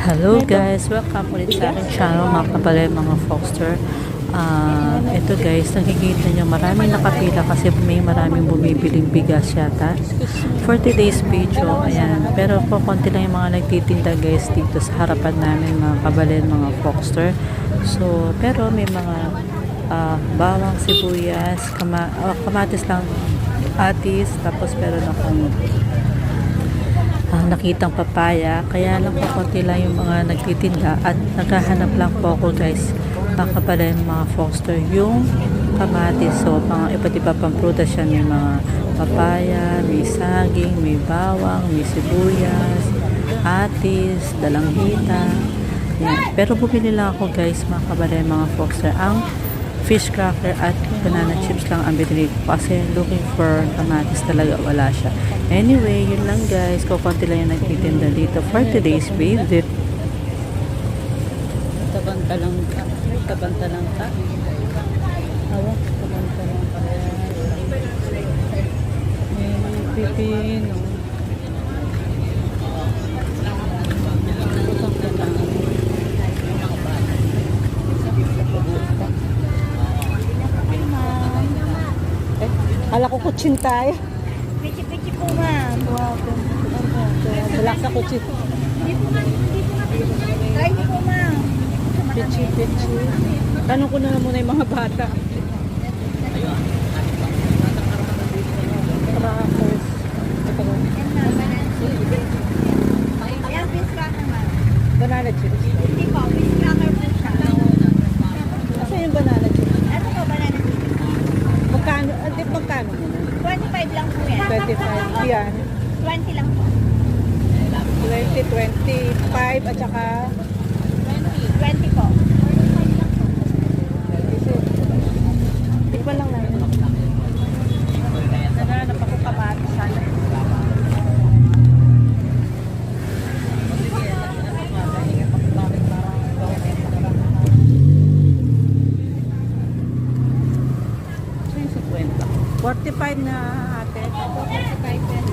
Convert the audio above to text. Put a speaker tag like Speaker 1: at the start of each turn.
Speaker 1: Hello guys, welcome ulit sa aking channel mga kapalay mga Foxter. Ah, ito guys, nakikita nyo maraming nakapila kasi may maraming bumibiling bigas yata. For today's video, ayan. Pero po konti lang yung mga nagtitinda guys dito sa harapan namin mga kabalay mga Foxter. So, pero may mga ah, bawang sibuyas, kama, ah, kamatis lang atis, tapos meron akong ah, nakitang papaya. Kaya lang po konti lang yung mga nagtitinda at naghahanap lang po ako guys makapalan mga foster yung kamatis. So, mga iba't iba pang prutas yan. May mga papaya, may saging, may bawang, may sibuyas, atis, dalanghita. Yan. Pero bumili lang ako guys mga kabalan mga foster ang fish cracker at banana chips lang ang binili ko kasi looking for kamatis talaga wala siya. Anyway, yun lang guys. Kukunti lang yung nagtitinda dito for today's visit. Tabanta lang ka. Tabanta lang ka. Awa, tabanta lang ka. May pipino. Kutsin tayo.
Speaker 2: Pichi-pichi po ma'am.
Speaker 1: Wow, wala sa kutsin.
Speaker 2: Try niyo po ma'am.
Speaker 1: Pichi, pichi. Tanong ko na muna yung mga bata. Magkano? Ang tip magkano?
Speaker 2: 25 lang po yan.
Speaker 1: 25 yan.
Speaker 2: 20 lang po.
Speaker 1: 20, 25 at saka
Speaker 2: 20.
Speaker 1: 20 45 na ate. 45 pesos.